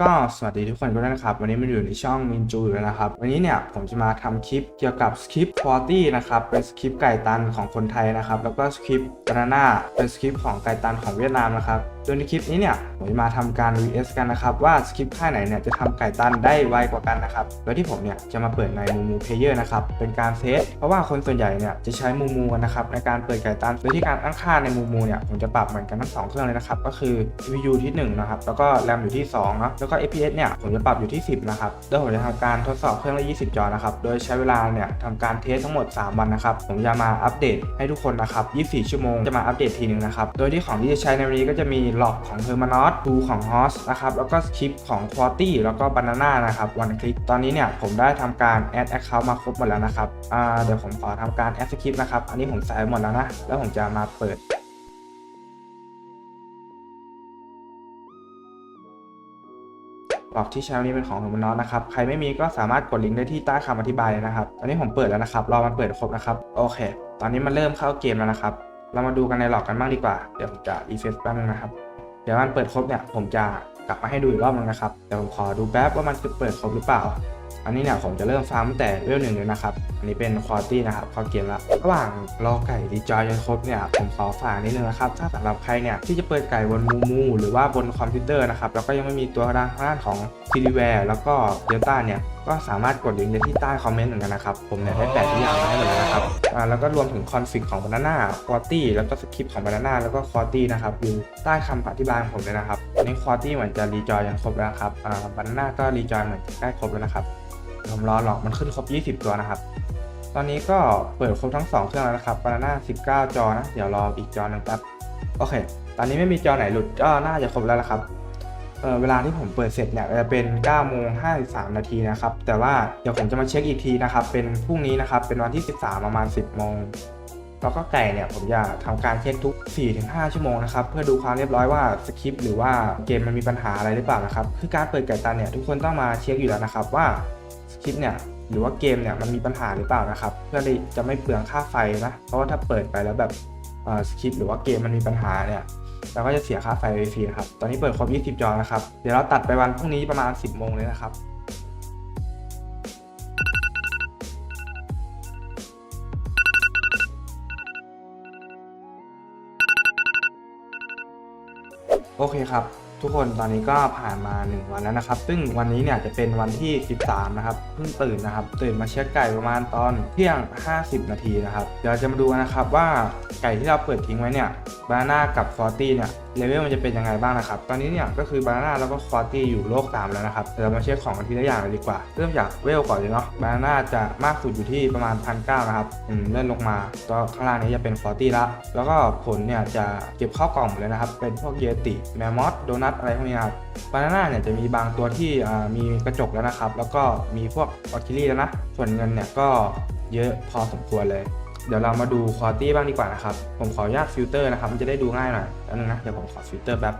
ก็สวัสดีทุกคนด้วยนะครับ วันนี้มาอยู่ในช่องมินจูแล้วนะครับ วันนี้เนี่ยผมจะมาทำคลิปเกี่ยวกับสคริปต์ควอตี้นะครับ เป็นสคริปต์ไก่ตันของคนไทยนะครับ แล้วก็สคริปต์บานาน่าเป็นสคริปต์ของไก่ตันของเวียดนามนะครับ โดยในคลิปนี้เนี่ยผมจะมาทำการ vs กันนะครับว่าสคริปต์ค่ายไหนเนี่ยจะทำไก่ตันได้ไวกว่ากันนะครับโดยที่ผมเนี่ยจะมาเปิดในมูมูเพเยอร์นะครับเป็นการเซตเพราะว่าคนส่วนใหญ่เนี่ยจะใช้มูมูกันนะครับในการเปิดไก่ตันโดยที่การตั้งค่าในมูมูเนี่ยผมจะปรับเหมือนกันทั้งสองเครื่องเลยนะครับก็คือ CPU ที่1นะครับแล้วก็แรมอยู่ที่2เนาะแล้วก็ FPS เนี่ยผมจะปรับอยู่ที่ 10นะครับโดยผมจะทำการทดสอบเครื่องละ 20 จอนะครับโดยใช้เวลาเนี่ยทำการเทสทั้งหมด 3 วันนะครับผมจะมาอัปเดตให้ทุกคนนะครับ24 ชั่วโมงจะมาอัปเดตทีนึงนะครับโดยที่ของที่จะใช้ในวันนี้ก็จะมีหลอกของ Hermanos ทูของ Host นะครับแล้วก็คลิปของ Quality แล้วก็ Banana นะครับวันคลิกตอนนี้เนี่ยผมได้ทำการ add account มาครบหมดแล้วนะครับเดี๋ยวผมขอทำการ add script นะครับอันนี้ผมใส่หมดแล้วนะ แล้วผมจะมาเปิดบอกที่ใช้วันนี้เป็นของ h e r m a n o s นะครับ ใครไม่มีก็สามารถกดลิงก์ได้ที่ใต้คำอธิบายเลยนะครับ ตอนนี้ผมเปิดแล้วนะครับ รอมันเปิดครบนะครับ โอเค ตอนนี้มันเริ่มเข้าเกมแล้วนะครับ เรามาดูกันในหลอกกันบ้างดีกว่า เดี๋ยวผมจะรีเฟซแป๊บนึงนะครับ เดี๋ยวมันเปิดครบเนี่ยผมจะกลับมาให้ดูอีกรอบนึงนะครับเดี๋ยวผมขอดูแป๊บว่ามันจะเปิดครบหรือเปล่า อันนี้เนี่ยผมจะเริ่มฟาร์มตั้งแต่เวลหนึ่งเลยนะครับ อันนี้เป็นควอตี้นะครับเข้าเกมล้วระหว่างรอไก่ดีจอยจนครบเนี่ยผมขอฝากนิดนึงนะครับ ถ้าสำหรับใครเนี่ยที่จะเปิดไก่บนมูมูหรือว่าบนคอมพิวเตอร์นะครับแล้วก็ยังไม่มีตัวด้านของ c d w a r e แล้วก็ Delta เนี่ย ก็สามารถกดลิงก์ได้ที่ใต้คอมเมนต์เหมือนกันนะครับ ผมเนี่ยได้แปะทุกอย่างมาให้หมดแล้วนะครับอ่าแล้วก็รวมถึงคอนฟิกของ Banana Quality แล้วก็สคริปต์ของ Banana แล้วก็ Quality นะครับอยู่ใต้คำอธิบายของผมเลยนะครับอันนี้ Quality เหมือนจะรีจอยยังครบแล้วครับอ่า Banana ก็รีจอยเหมือนจะใกล้ครบแล้วนะครับผมรอหลอกมันขึ้นครบ 20 ตัวนะครับตอนนี้ก็เปิดครบทั้ง 2 เครื่องแล้วนะครับ Banana 19 จอนะ เดี๋ยวรออีกจอหนึงแป๊บ โอเค ตอนนี้ไม่มีจอไหนหลุดก็น่าจะครบแล้วละครับ เเวลาที่ผมเปิดเสร็จเนี่ยจะเป็น9โมง53นาทีนะครับ แต่ว่าเดี๋ยวผมจะมาเช็คอีกทีนะครับ เป็นพรุ่งนี้นะครับ เป็นวันที่ 13 ประมาณ 10โมงแล้วก็ไก่เนี่ยผมจะทำการเช็คทุก 4-5 ชั่วโมงนะครับ เพื่อดูความเรียบร้อยว่าสคริปต์หรือว่าเกมมันมีปัญหาอะไรหรือเปล่านะครับ คือการเปิดไก่ตันเนี่ยทุกคนต้องมาเช็คอยู่แล้วนะครับว่าสคริปต์เนี่ยหรือว่าเกมเนี่ยมันมีปัญหาหรือเปล่านะครับ เพื่อจะไม่เปลืองค่าไฟนะ เพราะว่าถ้าเปิดไปแล้วแบบสคริปต์หรือว่าเกมมันมีปัญหาเนี่ย เราก็จะเสียค่าไฟฟรีนะครับ ตอนนี้เปิดครบ20 จอนะครับ เดี๋ยวเราตัดไปวันพรุ่งนี้ประมาณ 10โมงเลยนะครับโอเคครับ ทุกคนตอนนี้ก็ผ่านมา 1 วันแล้วนะครับ ซึ่งวันนี้เนี่ยจะเป็นวันที่ 13 นะครับ เพิ่งตื่นนะครับ ตื่นมาเช็คไก่ประมาณตอนเที่ยง 50 นาทีนะครับ เดี๋ยวจะมาดูนะครับว่าไก่ที่เราเปิดทิ้งไว้เนี่ยบานาน่ากับฟอร์ตี้เนี่ย เลเวลมันจะเป็นยังไงบ้างนะครับ ตอนนี้เนี่ยก็คือบานาน่าแล้วก็ฟอตี้อยู่โลก3แล้วนะครับเดี๋ยวเรามาเช็คของกันทีละอย่างเลยดีกว่า เริ่มจากเวลก่อนเลยเนาะบานาน่าจะมากสุดอยู่ที่ประมาณ1,900นะครับอืมเลื่อนลงมาตัวข้างล่างนี้จะเป็นฟอตี้ละแล้วก็ผลเนี่ยจะเก็บเข้ากล่องหมดเลยนะครับ เป็นพวกเยติแมมมอสโดนัทอะไรพวกนี้ครับบานาน่าเนี่ยจะมีบางตัวที่มีกระจกแล้วนะครับ แล้วก็มีพวกออคิลี่แล้วนะส่วนเงินเนี่ยก็เยอะพอสมควรเลย เดี๋ยวเรามาดูคุณภาพบ้างดีกว่านะครับ ผมขออนุญาตฟิลเตอร์นะครับ มันจะได้ดูง่ายหน่อยแล้วนึงนะ เดี๋ยวผมขอฟิลเตอร์แบบ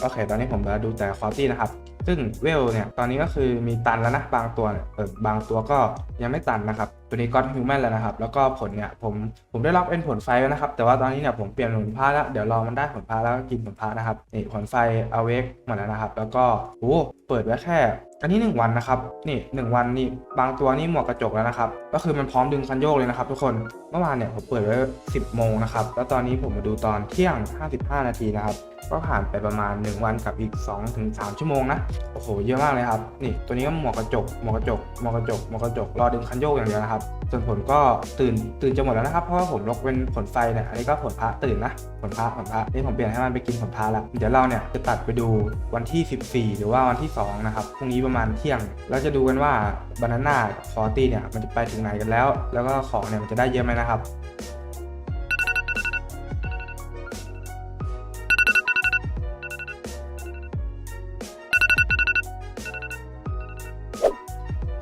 โอเค ตอนนี้ผมจะดูแต่คุณภาพนะครับ ซึ่งเวลเนี่ยตอนนี้ก็คือมีตันแล้วนะบางตัวเนี่ยเออบางตัวก็ยังไม่ตันนะครับ ตัวนี้ก็ฮิวแมนแล้วนะครับ แล้วก็ผลเนี่ยผมผมได้รับเป็นผลไฟแล้วนะครับ แต่ว่าตอนนี้เนี่ยผมเปลี่ยนผลพาแล้ว เดี๋ยวรอมันได้ผลพาแล้วก็กินผลพานะครับนี่ผลไฟเอาเวกหมดแล้วนะครับ แล้วก็โอ้เปิดไว้แค่อันนี้ 1 วันนะครับนี่ 1 วันนี่บางตัวนี่หมวกกระจกแล้วนะครับ ก็คือมันพร้อมดึงคันโยกเลยนะครับ ทุกคนเมื่อวานเนี่ยผมเปิดไว้ 10 โมงนะครับ แล้วตอนนี้ผมมาดูตอนเที่ยง 55 นาทีนะครับ ก็ผ่านไปประมาณ 1 วันกับอีก 2-3 ชั่วโมงนะ โอ้โห เยอะมากเลยครับ นี่ ตัวนี้ก็หมวกกระจก หมวกกระจก หมวกกระจก หมวกกระจก รอดึงคันโยกอย่างเดียวนะครับ ส่วนผลก็ตื่น ตื่นจะหมดแล้วนะครับ เพราะว่าผมลกเป็นผลไฟเนี่ย อันนี้ก็ผลพระตื่นนะ ผลพระผลพระนี่ผมเปลี่ยนให้มันไปกินผลพระแล้ว เดี๋ยวเราเนี่ยจะตัดไปดูวันที่ 14 หรือว่าวันที่ 2 นะครับ พรุ่งนี้ประมาณเที่ยง แล้วจะดูกันว่าบานาน่ากับฟอร์ตี้เนี่ย มันจะไปถึงไหนกันแล้ว แล้วก็ของเนี่ยมันจะได้เยอะไหมนะครับ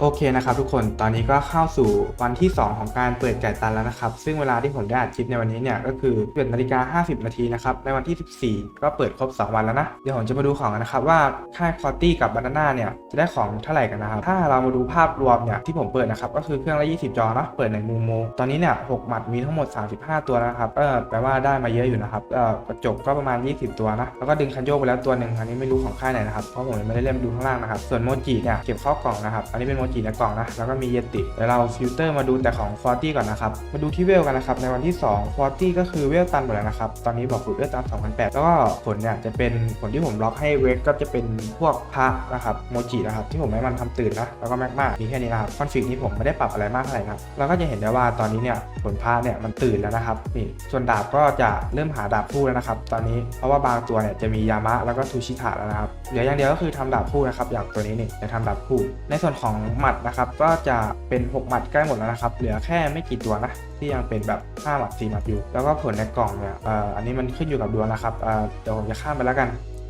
อเคนะครับทุกคนตอนนี้ก็เข้าสู่วันที่ 2 ของการเปิดไก่ตันแล้วนะครับ ซึ่งเวลาที่ผมได้อัดคลิปในวันนี้เนี่ยก็คือ11นาฬิกา50 นาทีนะครับในวันที่ 14 ก็เปิดครบ 2 วันแล้วนะ เดี๋ยวผมจะมาดูของกันนะครับว่าค่ายคอตตี้กับบานาน่าเนี่ยจะได้ของเท่าไหร่กันนะครับ ถ้าเรามาดูภาพรวมเนี่ยที่ผมเปิดนะครับก็คือเครื่องละ 20 จอเนาะเปิดในมูโมตอนนี้เนี่ย6หมัดมีทั้งหมด 35 ตัวนะครับก็แปลว่าได้มาเยอะอยู่นะครับก็กระจกก็ประมาณ 20 ตัวนะแล้วก็ดึงคันโยกไปแล้วตัวหนึ่งอันนี้ไม่รู้ของค่ายไหนนะครับเพราะผมไม่ได้เล่นดูข้างล่างนะครับส่วนโมจิเนี่ยเก็บเข้ากล่องนะครับอันนี้เป็นโมจิในกล่องนะ แล้วก็มีเยติเดี๋ยวเราฟิลเตอร์มาดูแต่ของฟอร์ตี้ก่อนนะครับ มาดูที่เวลกันนะครับ ในวันที่2ฟอร์ตี้ก็คือเวลตันหมดแล้วนะครับ ตอนนี้บอกฝึกเวลตัน2008 แล้วก็ผลเนี่ยจะเป็นผลที่ผมล็อกให้เวกก็จะเป็นพวกพระนะครับโมจินะครับที่ผมให้มันทำตื่นนะแล้วก็แมกมามีแค่นี้นะครับคอนฟิกนี้ผมไม่ได้ปรับอะไรมากเท่าไหร่นะครับเราก็จะเห็นได้ว่าตอนนี้เนี่ยผลพระเนี่ยมันตื่นแล้วนะครับนี่ส่วนดาบก็จะเริ่มหาดาบคู่แล้วนะครับตอนนี้เพราะว่าบางตัวเนี่ยจะมียามะแล้วก็ทูชิตะแล้วนะครับเหลืออย่างเดียวก็คือทำดาบคู่นะครับอย่างตัวนี้นี่จะทำดาบคู่ ในส่วนของมัดนะครับ ก็จะเป็น 6 หมัดใกล้หมดแล้วนะครับ เหลือแค่ไม่กี่ตัวนะ ที่ยังเป็นแบบ5หมัด4หมัดอยู่ แล้วก็ผลในกล่องเนี่ยอ,อ,อันนี้มันขึ้นอยู่กับดวงนะครับเเดี๋ยวผมจะข้ามไปแล้วกัน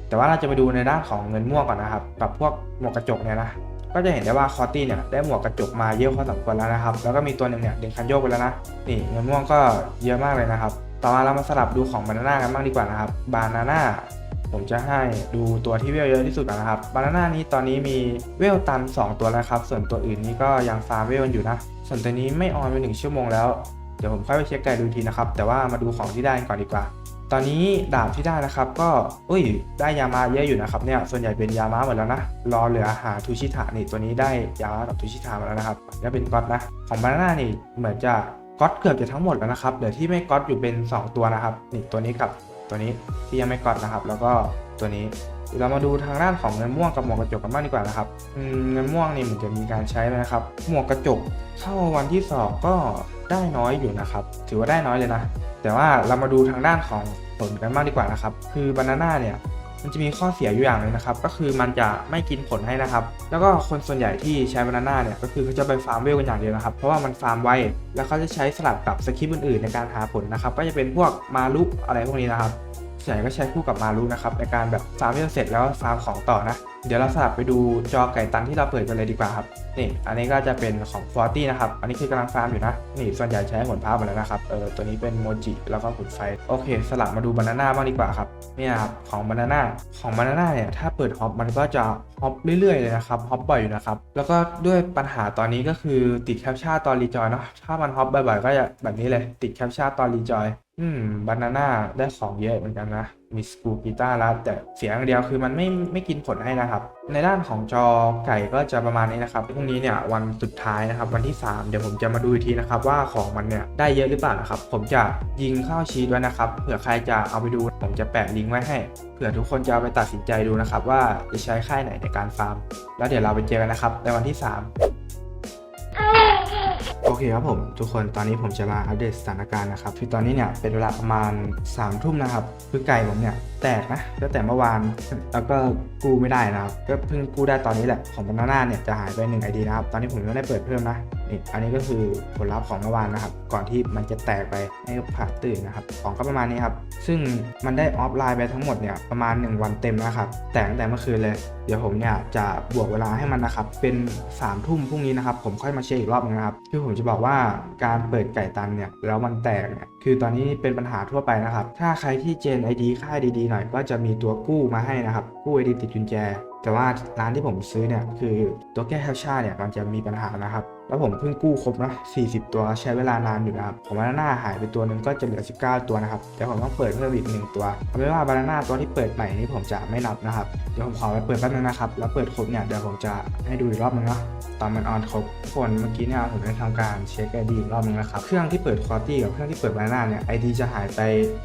แต่ว่าเราจะไปดูในด้านของเงินม่วงก่อนนะครับกับพวกหมวกกระจกเนี่ยนะก็จะเห็นได้ว่าคอตตี้เนี่ยได้หมวกกระจกมาเยอะพอสมควรแล้วนะครับ แล้วก็มีตัวหนึ่งเนี่ยเด่นคันโยกไปแล้วนะนี่เงินม่วงก็เยอะมากเลยนะครับ ต่อมาเรามาสลับดูของบานาน่ากันบ้างดีกว่านะครับบานาน่า ผมจะให้ดูตัวที่เวลเยอะที่สุดก่อนนะครับบานาน่านี้ตอนนี้มีเวลตัน 2 ตัวแล้วครับ ส่วนตัวอื่นนี่ก็ยังฟาร์มเวลอยู่นะ ส่วนตัวนี้ไม่ออนไปหนึ่งชั่วโมงแล้ว เดี๋ยวผมค่อยไปเช็คไกด์ดูทีนะครับ แต่ว่ามาดูของที่ได้ก่อนดีกว่า ตอนนี้ดาบที่ได้นะครับก็อุ้ยได้ยามาเยอะอยู่นะครับเนี่ยส่วนใหญ่เป็นยามาหมดแล้วนะรอเหลือหาทูชิตะนี่ตัวนี้ได้ยามากับทูชิตะมาแล้วนะครับแล้วเป็นก๊อตนะของบานาน่านี่เหมือนจะก๊อตเกือบจะทั้งหมดแล้วนะครับเหลือที่ไม่ก๊อตอยู่เป็น 2 ตัวนะครับนี่ตัวนี้กับ ตัวนี้ที่ยังไม่ก๊อตนะครับ แล้วก็ตัวนี้เดี๋ยวเรามาดูทางด้านของเงินม่วงกับหมวกกระจกกันบ้างดีกว่านะครับเงินม่วงนี่เหมือนจะมีการใช้ไหมนะครับ หมวกกระจกเข้าวันที่สองก็ได้น้อยอยู่นะครับ ถือว่าได้น้อยเลยนะ แต่ว่าเรามาดูทางด้านของผลกันบ้างดีกว่านะครับ คือบานาน่าเนี่ย มันจะมีข้อเสียอยู่อย่างหนึงนะครับ ก็คือมันจะไม่กินผลให้นะครับ แล้วก็คนส่วนใหญ่ที่ใช้บานาน่าเนี่ยก็คือเขาจะไปฟาร์มเวลกันอย่างเดียวนะครับ เพราะว่ามันฟาร์มไวแล้วเขาจะใช้สลับกับสคริปต์อื่นๆ ในการหาผลนะครับ ก็จะเป็นพวกมาลุกอะไรพวกนี้นะครับส่วนใหญ่ก็ใช้คู่กับมาลุนะครับในการแบบฟาร์มเวลเสร็จแล้วฟาร์มของต่อนะเดี๋ยวเราสลับไปดูจอไก่ตันที่เราเปิดกันเลยดีกว่าครับ นี่ อันนี้ก็จะเป็นของฟอร์ตี้นะครับ อันนี้คือกำลังฟาร์มอยู่นะ นี่ส่วนใหญ่ใช้ผลพาหมดแล้วนะครับ เออ ตัวนี้เป็นโมจิแล้วก็ผลไฟ โอเค สลับมาดูบานาน่าบ้างดีกว่าครับ เนี่ยครับ ของบานาน่า ของบานาน่าเนี่ย ถ้าเปิดฮอปมันก็จะฮอปเรื่อยๆเลยนะครับ ฮอปบ่อยอยู่นะครับ แล้วก็ด้วยปัญหาตอนนี้ก็คือติดแคปชั่นตอนรีจอยเนาะ ถ้ามันฮอปบ่อยๆก็จะแบบนี้เลย ติดแคปชั่นตอนรีจอย อืม บานาน่าได้ของเยอะเหมือนกันนะ มีสกูกีตาร์แล้วแต่เสียงเดียวคือมันไม่ไม่กินผลให้นะครับ ในด้านของจอไก่ก็จะประมาณนี้นะครับพรุ่งนี้เนี่ยวันสุดท้ายนะครับวันที่ 3 เดี๋ยวผมจะมาดูอีกทีนะครับว่าของมันเนี่ยได้เยอะหรือเปล่านะครับ ผมจะยิงเข้าชีตไว้นะครับเผื่อใครจะเอาไปดูผมจะแปะลิงก์ไว้ให้เผื่อทุกคนจะเอาไปตัดสินใจดูนะครับว่าจะใช้ค่ายไหนในการฟาร์ม แล้วเดี๋ยวเราไปเจอกันนะครับในวันที่ 3 โอเคครับผมทุกคนตอนนี้ผมจะมาอัปเดตสถานการณ์นะครับคือตอนนี้เนี่ยเป็นเวลาประมาณ3ามทุ่มนะครับคือไก่ผมเนี่ยแตกนะตั้งแต่เมื่อวานแล้วก็กู้ไม่ได้นะครับก็เพิ่งกู้ได้ตอนนี้แหละของบานาน่าเนี่ยจะหายไป1 ID นะครับตอนนี้ผมยังไม่ได้เปิดเพิ่มนะ นี่อันนี้ก็คือผลลัพธ์ของเมื่อวานนะครับ ก่อนที่มันจะแตกไปให้ผ่าตื่นนะครับของก็ประมาณนี้ครับ ซึ่งมันได้ออฟไลน์ไปทั้งหมดเนี่ยประมาณ 1 วันเต็มนะครับ แต่ตั้งแต่เมื่อคืนเลย เดี๋ยวผมเนี่ยจะบวกเวลาให้มันนะครับ เป็น3ามทุ่มพรุ่งนี้นะครับ ผมค่อยมาเช็คอีกรอบนึงนะครับ คือผมจะบอกว่าการเปิดไก่ตันเนี่ยแล้วมันแตกเนี่ยคือตอนนี้เป็นปัญหาทั่วไปนะครับ ถ้าใครที่เจน ID ค่ายดีๆหน่อย ก็จะมีตัวกู้มาให้นะครับ กู้ ID ติดกุญแจ แต่ว่าร้านที่ผมซื้อเนี่ยคือตัวแก้แคปชั่นเนี่ยมันจะมีปัญหานะครับ แล้วผมเพิ่งกู้ครบนะ40 ตัวใช้เวลานานอยู่นะครับของบานาน่าหายไปตัวนึงก็จะเหลือ 19 ตัวนะครับเดี๋ยวผมต้องเปิดเพิ่มอีกหนึ่งตัวเอาเป็นว่าบานาน่าตัวที่เปิดใหม่นี้ผมจะไม่นับนะครับ เดี๋ยวผมขอไปเปิดแป๊บนึงนะครับ แล้วเปิดครบเนี่ยเดี๋ยวผมจะให้ดูอีกรอบนึงนะตอนมันออนครบทุกคนเมื่อกี้เนี่ยผมได้ทำการเช็ค ID อีกรอบนึงนะครับ เครื่องที่เปิดควอตี้กับเครื่องที่เปิดบานาน่าเนี่ย ID จะหายไป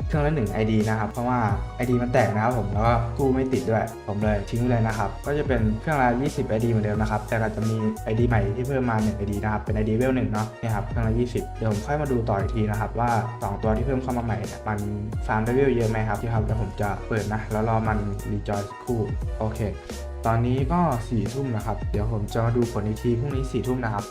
เครื่องละหนึ่ง ID นะครับ เพราะว่า ID มันแตกนะครับผมแล้วก็กู้ไม่ติดด้วย ผมเลยทิ้งเลยนะครับ ก็จะเป็นเครื่องละ20 ID เหมือนเดิมนะครับ แต่ก็จะมี ID ใหม่ที่เพิ่มมา1 ID นะครับเป็น ID เวลหนึ่งเนาะนี่ครับเครื่งละ20 เดี๋ยวผมค่อยมาดูต่ออีกทีนะครับว่า 2 ตัวที่เพิ่มเข้ามาใหม่เนี่ยมันฟาร์มได้เวลเยอะไหมครับที่ครับเดี๋ยวผมจะเปิดนะ แล้วรอมันรีจอยสักครู่โอเค ตอนนี้ก็4ี่ทุ่มนะครับ เดี๋ยวผมจะมาดูผลอีกทีพรุ่งนี้4ี่ทุ่มนะครับ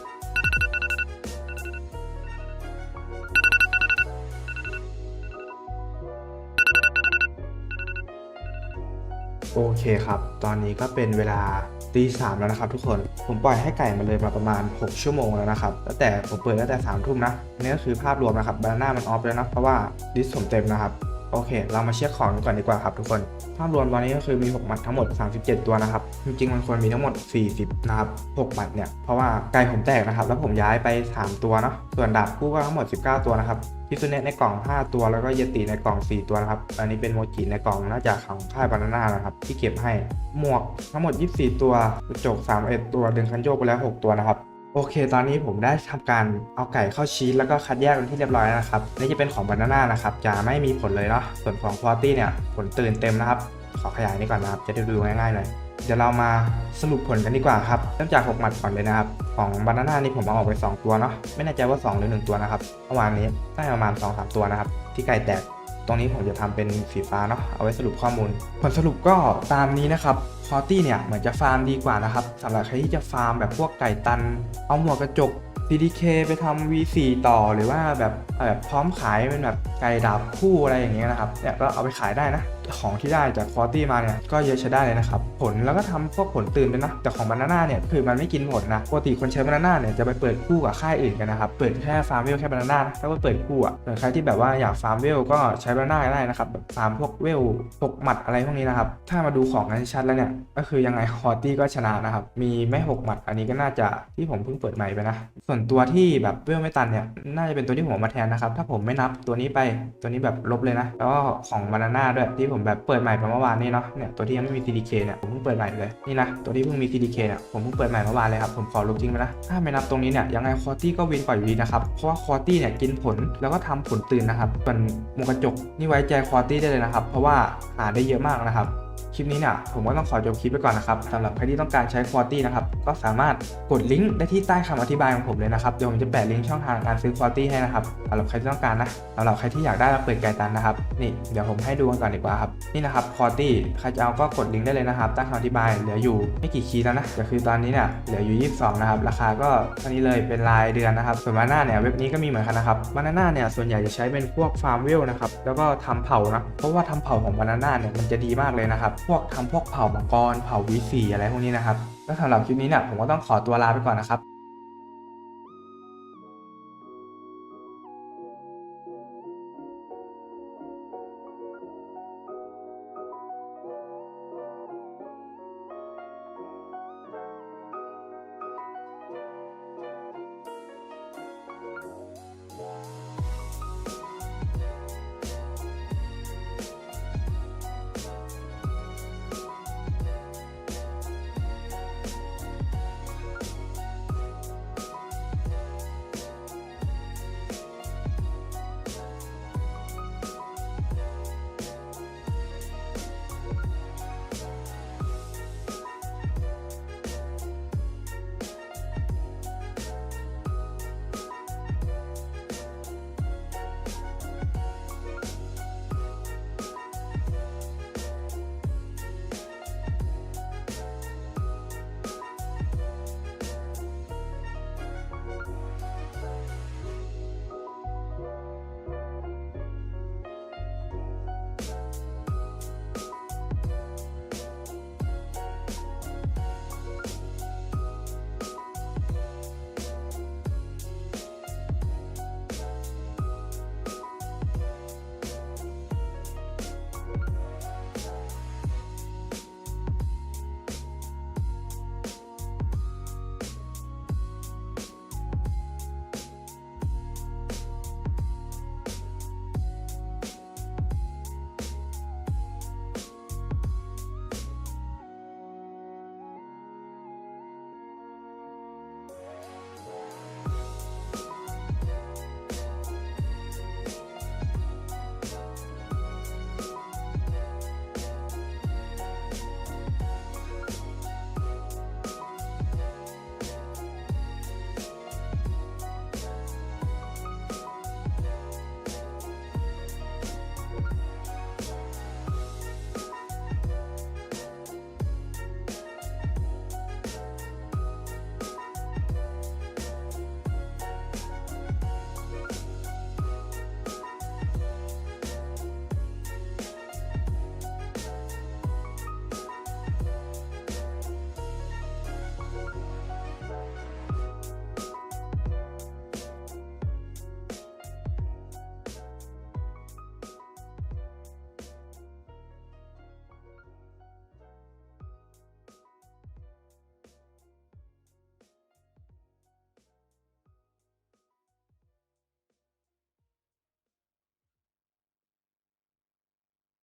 เคเคครับ ตอนนี้ก็เป็นเวลาตีสามแล้วนะครับทุกคน ผมปล่อยให้ไก่มาเลยมาประมาณ 6 ชั่วโมงแล้วนะครับตั้งแต่ผมเปิดตั้งแต่3ามทุ่มนะนนี้ก็คือภาพรวมนะครับบานาน่ามันออฟแล้วนะเพราะว่าดิสผมเต็มนะครับโอเค เรามาเช็คของกันก่อนดีกว่าครับทุกคน ภาพรวมตอนนี้ก็คือมี 6 หมัดทั้งหมด 37 ตัวนะครับ จริงๆ มันควรมีทั้งหมด 40 นะครับ 6 หมัดเนี่ย เพราะว่าไก่ผมแตกนะครับ แล้วผมย้ายไป 3 ตัวเนาะ ส่วนดาบคู่ก็ทั้งหมด 19 ตัวนะครับ พิซุเนะในกล่อง 5 ตัวแล้วก็เยติในกล่อง 4 ตัวนะครับ อันนี้เป็นโมจิในกล่องน่าจะของค่ายบานาน่านะครับ ที่เก็บให้ หมวกทั้งหมด 24 ตัวกระจก31 ตัวดึงคันโยกไปแล้ว 6 ตัวนะครับโอเค ตอนนี้ผมได้ทำการเอาไก่เข้าชีสแล้วก็คัดแยกเป็นที่เรียบร้อยนะครับ นี่จะเป็นของบานาน่านะครับ จะไม่มีผลเลยเนาะ ส่วนของควอตี้เนี่ย ผลตื่นเต็มนะครับ ขอขยายนี้ก่อนนะครับ จะได้ดูง่ายๆหน่อย เดี๋ยวเรามาสรุปผลกันดีกว่าครับ เริ่มจาก 6 หมัดก่อนเลยนะครับ ของบานาน่านี่ผมเอาออกไป 2 ตัวเนาะ ไม่แน่ใจว่า 2 หรือ 1 ตัวนะครับเมื่อวานนี้ได้ประมาณ 2-3 ตัวนะครับ ที่ไก่แตก ตรงนี้ผมจะทำเป็นสีฟ้าเนาะ เอาไว้สรุปข้อมูล ผลสรุปก็ตามนี้นะครับคอตี้เนี่ยเหมือนจะฟาร์มดีกว่านะครับสำหรับใครที่จะฟาร์มแบบพวกไก่ตัน เอาหมวกกระจก CDK ไปทำ V4 ต่อหรือว่าแบบแบบพร้อมขายเป็นแบบไก่ดาบคู่อะไรอย่างเงี้ยนะครับเนี่ยก็เอาไปขายได้นะ ของที่ได้จากคอตี้มาเนี่ยก็เยอะใช้ได้เลยนะครับ ผลแล้วก็ทำพวกผลตื่นด้วยนะ แต่ของบานาน่าเนี่ยคือมันไม่กินผลนะปกติคนใช้บานาน่าเนี่ยจะไปเปิดคู่กับค่ายอื่นกันนะครับ เปิดแค่ฟาร์มเวลแค่บานาน่าถ้าว่าเปิดคู่อะส่วนใครที่แบบว่าอยากฟาร์มเวลก็ใช้บานาน่าก็ได้นะครับแบบฟาร์มพวกเวลตกหมัดอะไรพวกนี้นะครับ ถ้ามาดูของกันชัดแล้วเนี่ยก็คือยังไงคอตี้ก็ชนะนะครับ มีไม่หกหมัดอันนี้ก็น่าจะที่ผมเพิ่งเปิดใหม่ไปนะ ส่วนตัวที่แบบเวลไม่ตันเนี่ยน่าจะเป็นตัวที่ผมมาแทนนะครับถ้าผมไม่นับตัวนี้ไปตัวนี้แบบลบเลยนะแล้วก็ของบานาน่าด้วยที่ผมแบบเปิดใหม่ไปเมื่อวานนี้เนาะเนี่ยตัวที่ยังไม่มี CDK เนี่ยผมเพิ่งเปิดใหม่เลยนี่นะตัวที่เพิ่งมี CDK เนี่ยผมเพิ่งเปิดใหม่เมื่อวานเลยครับผมขอลบทิ้งไปนะถ้าไม่นับตรงนี้เนี่ยยังไงคอตี้ก็วินกว่าอยู่ดีนะครับเพราะว่าคอตี้เนี่ยกินผลแล้วก็ทำผลตื่นนะครับส่วนมุกกระจกนี่ไว้ใจคอตี้ได้เลยนะครับเพราะว่าหาได้เยอะมากนะครับ คลิปนี้เนี่ยผมก็ต้องขอจบคลิปไปก่อนนะครับสำหรับใครที่ต้องการใช้ควอตี้นะครับก็สามารถกดลิงก์ได้ที่ใต้คำอธิบายของผมเลยนะครับเดี๋ยวผมจะแปะลิงก์ช่องทางการซื้อควอตี้ให้นะครับสำหรับใครที่ต้องการนะสำหรับใครที่อยากได้มาเปิดไก่ตันนะครับนี่เดี๋ยวผมให้ดูกันก่อนดีกว่าครับนี่นะครับควอตี้ใครจะเอาก็กดลิงก์ได้เลยนะครับใต้คำอธิบายเหลืออยู่ไม่กี่คีย์แล้วนะแต่คือตอนนี้เนี่ยเหลืออยู่ 22 นะครับราคาก็เท่านี้เลยเป็นรายเดือนนะครับส่วนบานาน่าเนี่ยเว็บนี้ก็มีเหมือนกันนะครับบาน่าเนี่ยส่วนใหญ่จะใช้เป็นพวกฟาร์มเวลนะครับแล้วก็ทำเผานะเพราะว่าทำเผาของบานาน่าเนี่ยมันจะดีมากเลยนะครับพวกทำพวกเผามังกร เผาวีสีอะไรพวกนี้นะครับ แล้วสำหรับคลิปนี้เนี่ยผมก็ต้องขอตัวลาไปก่อนนะครับ